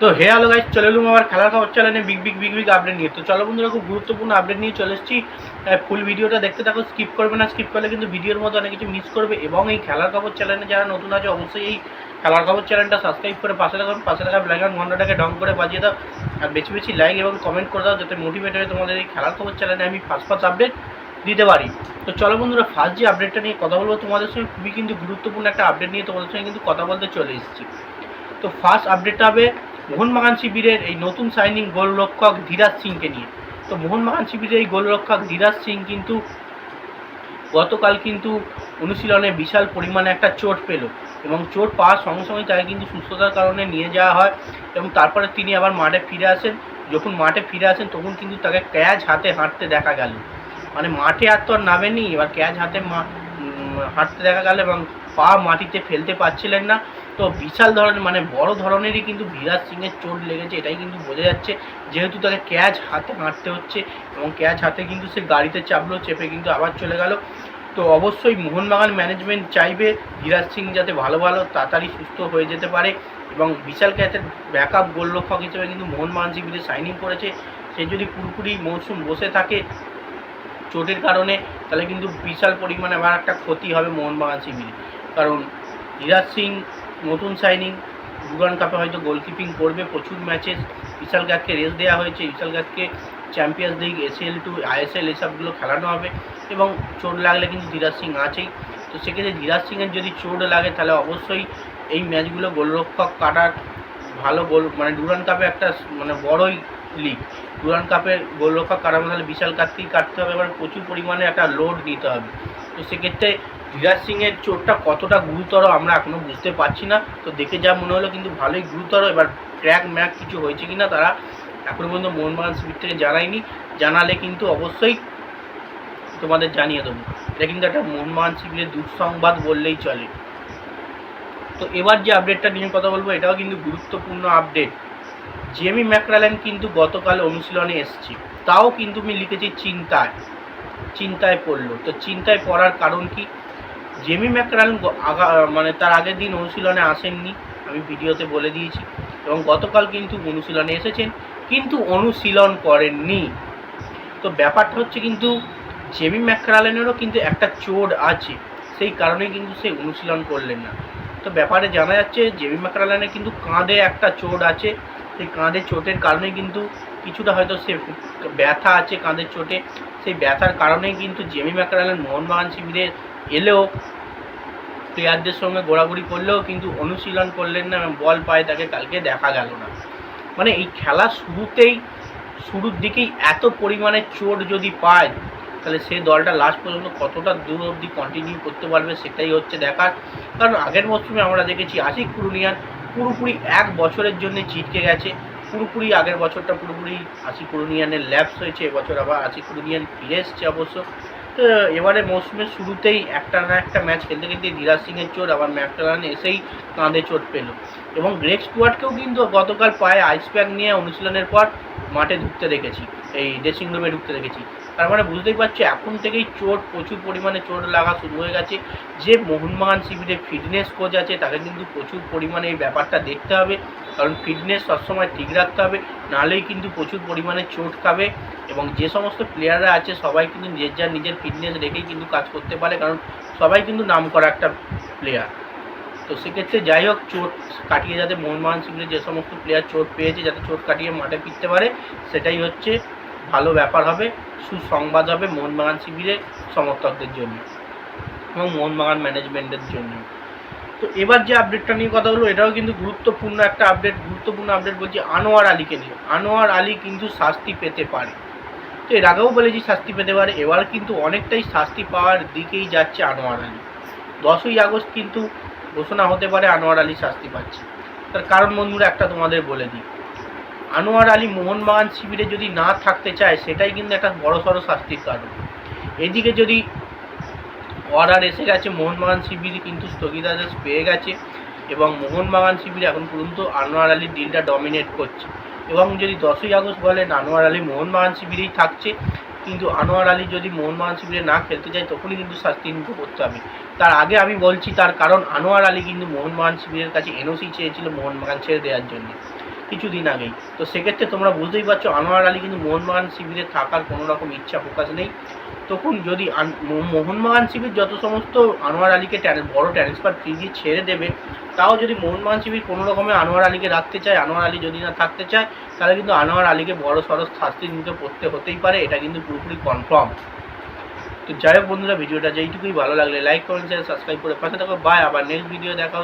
তো হে hello guys চলে এলুম আমার খেলার খবর চ্যানেলে big big big big update নিয়ে। তো চলো বন্ধুরা, খুব গুরুত্বপূর্ণ আপডেট নিয়ে চলে এসেছি। ফুল ভিডিওটা দেখতে থাকো স্কিপ করবে না স্কিপ করলে কিন্তু ভিডিওর মধ্যে অনেক কিছু মিস করবে। এবং এই খেলার খবর চ্যানেলে যারা নতুন আছে, অবশ্যই এই খেলার খবর চ্যানেলটা সাবস্ক্রাইব করে পাশে রাখুন পাশে রাখা ব্ল্যাক ঘন্টাটাকে ডং করে বাজিয়ে দাও। আর বেশি বেশি লাইক এবং কমেন্ট করে দাও, যাতে মোটিভেট হয়ে তোমাদের এই খেলার খবর চ্যানেলে আমি ফার্স্ট ফার্স্ট আপডেট দিতে পারি। তো চলো বন্ধুরা ফার্স্ট যে আপডেটটা নিয়ে কথা বলব, তোমাদের সঙ্গে খুবই কিন্তু গুরুত্বপূর্ণ একটা আপডেট নিয়ে তোমাদের সঙ্গে কিন্তু কথা বলতে চলে এসেছি। তো ফার্স্ট আপডেটটা হবে মোহনবাগান শিবিরের এই নতুন সাইনিং গোলরক্ষক ধীরাজ সিংকে নিয়ে। তো মোহনবাগান শিবিরের এই গোলরক্ষক ধীরাজ সিং কিন্তু গতকাল কিন্তু অনুশীলনে বিশাল পরিমাণে একটা চোট পেল এবং চোট পাওয়ার সঙ্গে সঙ্গে তাকে কিন্তু সুস্থতার কারণে নিয়ে যাওয়া হয় এবং তারপরে তিনি আবার মাঠে ফিরে আসেন। যখন মাঠে ফিরে আসেন, তখন কিন্তু তাকে ক্যাচ হাতে হাঁটতে দেখা গেল। মানে মাঠে আর তো আর নামেনি এবার ক্যাচ হাতে হাঁটতে দেখা গেল এবং পা মাটিতে ফেলতে পারছিলেন না। তো বিশাল ধরনের মানে বড় ধরনেরই কিন্তু বিরাজ সিংয়ের চোট লেগেছে, এটাই কিন্তু বোঝা যাচ্ছে। যেহেতু তাকে ক্যাচ হাতে হাঁটতে হচ্ছে এবং ক্যাচ হাতে কিন্তু সে গাড়িতে চাপলো, চেপে কিন্তু আবার চলে গেল। তো অবশ্যই মোহনবাগান ম্যানেজমেন্ট চাইবে ধীরাজ সিং যাতে ভালো ভালো, তাড়াতাড়ি সুস্থ হয়ে যেতে পারে এবং বিশাল ক্যাচের ব্যাকআপ গোলরক্ষক হিসেবে কিন্তু মোহনবাগান শিবিরে সাইনিং করেছে, সে যদি পুরোপুরি মৌসুম বসে থাকে চোটের কারণে, তাহলে কিন্তু বিশাল পরিমাণে আবার একটা ক্ষতি হবে মোহনবাগান শিবিরে কারণ ধীরাজ সিং নতুন সাইনিং ডুরান কাপে হয়তো গোলকিপিং করবে, প্রচুর ম্যাচে বিশাল গাছকে রেস দেওয়া হয়েছে, বিশাল গাছকে champions league S L to I S L এসবগুলো খেলানো হবে এবং চোট লাগলে কিন্তু ধীরাজ সিং আছেই। তো সেক্ষেত্রে ধীরাজ সিংয়ের যদি চোট লাগে, তাহলে অবশ্যই এই ম্যাচগুলো গোলরক্ষক কাটার ভালো গোল মানে ডুরান কাপে একটা মানে বড়ই লিগ ডুরান কাপে গোলরক্ষক কাটানো, তাহলে বিশাল কাটতেই কাটতে হবে, এবার প্রচুর পরিমাণে একটা লোড নিতে হবে। তো সেক্ষেত্রে ধীরাজ সিংয়ের চোটটা কতটা গুরুতর আমরা এখনও বুঝতে পারছি না। তো দেখে যা মনে হলো কিন্তু ভালোই গুরুতর। এবার ক্র্যাক ম্যাক কিছু হয়েছে কি না তারা এখনও পর্যন্ত মোহনবাগান শিবির থেকে জানায়নি। জানালে কিন্তু অবশ্যই তোমাদের জানিয়ে দেবো। এটা কিন্তু একটা মোহনবাগান শিবিরের দুঃসংবাদ বললেই চলে। তো এবার যে আপডেটটা নিয়ে কথা বলব, এটাও কিন্তু গুরুত্বপূর্ণ আপডেট জেমি ম্যাকরালেন কিন্তু গতকাল অনুশীলনে এসছে। তাও কিন্তু আমি লিখেছি চিন্তায়। চিন্তায় পড়ল। তো চিন্তায় পড়ার কারণ কি? জেমি ম্যাকরালেন মানে তার আগের দিন অনুশীলনে আসেননি, আমি ভিডিওতে বলে দিয়েছি। এবং গতকাল কিন্তু অনুশীলনে এসেছেন, কিন্তু অনুশীলন করেননি। তো ব্যাপারটা হচ্ছে কিন্তু, জেমি ম্যাকরালেনেরও কিন্তু একটা চোট আছে। সেই কারণে কিন্তু সে অনুশীলন করলেন না। তো ব্যাপারে জানা যাচ্ছে জেমি ম্যাকরালেনের কিন্তু কাঁধে একটা চোট আছে। সেই কাঁধে চোটের কারণে কিন্তু কিছুটা হয়তো সে ব্যথা আছে কাঁধের চোটে। সেই ব্যথার কারণেই কিন্তু জেমি ম্যাকরালেন মোহনবাগান শিবিরে এলেও প্লেয়ারদের সঙ্গে ঘোরাঘুরি করলেও কিন্তু অনুশীলন করলেন না এবং বল পায়ে তাকে কালকে দেখা গেল না। মানে এই খেলা শুরুতেই, শুরুর দিকেই এত পরিমাণে চোট যদি পায় তাহলে সেই দলটা লাস্ট পর্যন্ত কতটা দূর অবধি কন্টিনিউ করতে পারবে সেটাই হচ্ছে দেখার। কারণ আগের মরশুমে আমরা দেখেছি আশিক কুরুনিয়ান পুরোপুরি এক বছরের জন্য ছিটকে গেছে। পুরোপুরি আগের বছরটা পুরোপুরি আশিক কুরুনিয়ানের ল্যাপস হয়েছে, এবছর আবার আশিক কুরুনিয়ান ফিরে এসছে অবশ্য। তো এবারে মৌসুমের শুরুতেই একটা না একটা ম্যাচ খেলতে খেলতে ধীরাজ সিংয়ের চোট, আবার ম্যাকটালান এসেই কাঁধে চোট পেল। এবং গ্রেক স্টুয়ার্টকেও কিন্তু গতকাল পায়ে আইস প্যাক নিয়ে অনুশীলনের পর মাঠে ঢুকতে দেখেছি, এই ড্রেসিং রুমে ঢুকতে দেখেছি। তার মানে বুঝতেই পারছি, এখন থেকেই চোট প্রচুর পরিমাণে চোট লাগা শুরু হয়ে গেছে। যে মোহনবাগান শিবিরে ফিটনেস কোচ আছে, তাকে কিন্তু প্রচুর পরিমাণে এই ব্যাপারটা দেখতে হবে। কারণ ফিটনেস সবসময় ঠিক রাখতে হবে, নাহলেই কিন্তু প্রচুর পরিমাণে চোট খাবে। এবং যে সমস্ত প্লেয়াররা আছে, সবাই কিন্তু নিজের যার নিজের ফিটনেস রেখেই কিন্তু কাজ করতে পারে। কারণ সবাই কিন্তু নাম করা একটা প্লেয়ার তো সেক্ষেত্রে যাই হোক, চোট কাটিয়ে যাতে মোহনবাগান শিবিরে যে সমস্ত প্লেয়ার চোট পেয়েছে, যাতে চোট কাটিয়ে মাঠে ফিরতে পারে, সেটাই হচ্ছে ভালো ব্যাপার হবে, সুসংবাদ হবে মোহনবাগান শিবিরের সমর্থকদের জন্য এবং মোহনবাগান ম্যানেজমেন্টের জন্য। তো এবার যে আপডেটটা নিয়ে কথা হলো এটাও কিন্তু গুরুত্বপূর্ণ একটা আপডেট গুরুত্বপূর্ণ আপডেট বলছি আনোয়ার আলীকে নিয়ে। আনোয়ার আলী কিন্তু শাস্তি পেতে পারে। তো এর আগেও বলেছি শাস্তি পেতে পারে, এবার কিন্তু অনেকটাই শাস্তি পাওয়ার দিকেই যাচ্ছে আনোয়ার আলী। দশই আগস্ট কিন্তু ঘোষণা হতে পারে আনোয়ার আলী শাস্তি পাচ্ছে। তার কারণ বন্ধুরা, একটা তোমাদের বলে দিই। আনোয়ার আলী মোহনবাগান শিবিরে যদি না থাকতে চায়, সেটাই কিন্তু একটা বড় সড়ো শাস্তির কারণ। এদিকে যদি অর্ডার এসে গেছে, মোহনবাগান শিবির কিন্তু স্থগিতাদেশ পেয়ে গেছে এবং মোহনবাগান শিবির এখন পর্যন্ত আনোয়ার আলীর ডিলটা ডমিনেট করছে। এবং যদি দশই আগস্ট বলেন, আনোয়ার আলী মোহনবাগান শিবিরেই থাকছে। কিন্তু আনোয়ার আলী যদি মোহনবাগান শিবিরে না খেলতে চায় তখনই কিন্তু শাস্তি নিতে করতে হবে। তার আগে আমি বলছি, তার কারণ আনোয়ার আলী কিন্তু মোহনবাগান শিবিরের কাছে এনওসি চেয়েছিল মোহনবাগান ছেড়ে দেওয়ার জন্য। কিছুদিন আগেই তো সেক্ষেত্রে তোমরা বুঝতেই পারছ, আনোয়ার আলী কিন্তু মোহনবাগান শিবিরে থাকার কোনো রকম ইচ্ছা প্রকাশ নেই। তখন যদি মোহনবাগান শিবির যত সমস্ত আনোয়ার আলীকে বড় ট্রান্সফার ফি দিয়ে ছেড়ে দেবে, তাও যদি মোহনবাগান শিবির কোনো রকমে আনোয়ার আলীকে রাখতে চায়, আনোয়ার আলী যদি না থাকতে চায়, তাহলে কিন্তু আনোয়ার আলীকে বড় সড়ো শাস্তি নিতে পড়তে হতেই পারে, এটা কিন্তু পুরোপুরি কনফার্ম তো যাই হোক বন্ধুরা, ভিডিওটা যেইটুকুই ভালো লাগলে লাইক কমেন্ট শেয়ার সাবস্ক্রাইব করে পাশে থাকো। বাই আবার নেক্সট ভিডিও দেখা